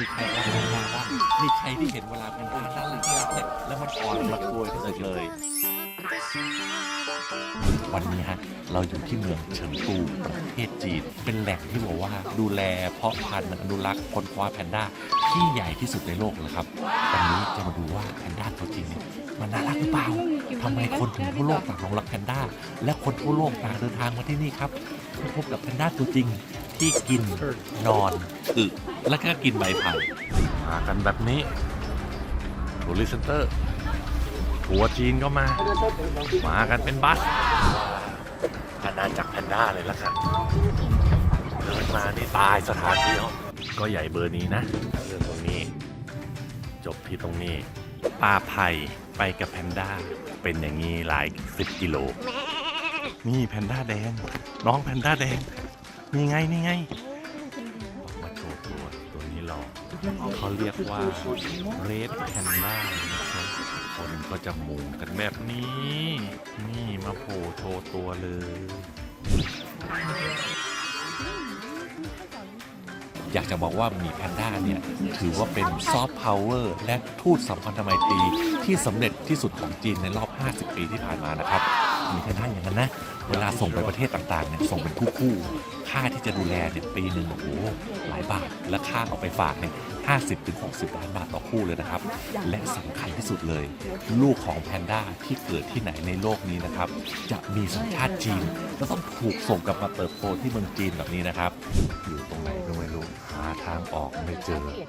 มีใครรักแพนด้าบ้างมีใครที่เห็นเวลาแพนด้าน่ารักน่รักเนี่ยแล้วมันอ่อนมากลัวที่สุดเลย วันนี้ฮะเราอยู่ที่เมืองเฉิงตูประเทศจีน เป็นแหล่งที่บอกว่าดูแลเพาะพันธุ์อนุรักษ์คนคว้าแพนด้าที่ใหญ่ที่สุดในโลกเลยครับวันนี้จะมาดูว่าแพนด้าตัวจริงเนี่ยมันน่ารักหรือเปล่าทำไมคนถึงทั่วโลกต่างหลงรักแพนด้าและคนทั่วโลกต่างเดินทางมาที่นี่ครับเพื่อพบกับแพนด้าตัวจริง ที่กินนอนอึและก็กินใบไผ่มากันแบบนี้ทัวริสเซนเตอร์ทัวร์จีนก็มา มากันเป็นบัสอาณาจักรแพนด้าเลยละกันเดินมานี่ตายสถานเดียวก็ใหญ่เบอร์นี้นะเรื่องตรงนี้ จบที่ตรงนี้ป้าไผ่ไปกับแพนด้าเป็นอย่างนี้หลายสิบกิโล นี่แพนด้าแดง น้องแพนด้าแดง นี่ไงนี่ไงออกมาโชว์ตัวตัวนี้หรอเขาเรียกว่าเรดแพนด้านะครับคนก็จะมุงกันแบบนี้ นี่มาโผล่โชว์ตัวเลย อยากจะบอกว่าหมีแพนด้าเนี่ย ถือว่าเป็นซอฟต์พาวเวอร์และทูตสัมพันธไมตรีที่สำเร็จที่สุดของจีนในรอบ 50 ปีที่ผ่านมานะครับหมีแพนด้าอย่างนั้นนะ เวลาส่งไปประเทศต่างๆเนี่ยส่งเป็นคู่ๆ ค่าที่จะดูแลเนี่ยปีหนึ่งโอ้โหหลายบาท และค่าเอาไปฝากเนี่ย50ถึง60ล้านบาทต่อคู่เลยนะครับ และสำคัญที่สุดเลย ลูกของแพนด้าที่เกิดที่ไหนในโลกนี้นะครับ จะมีสัญชาติจีนและต้องถูกส่งกลับมาเติบโตที่เมืองจีนแบบนี้นะครับ อยู่ตรงไหนก็ไม่รู้หาทางออกไม่เจอ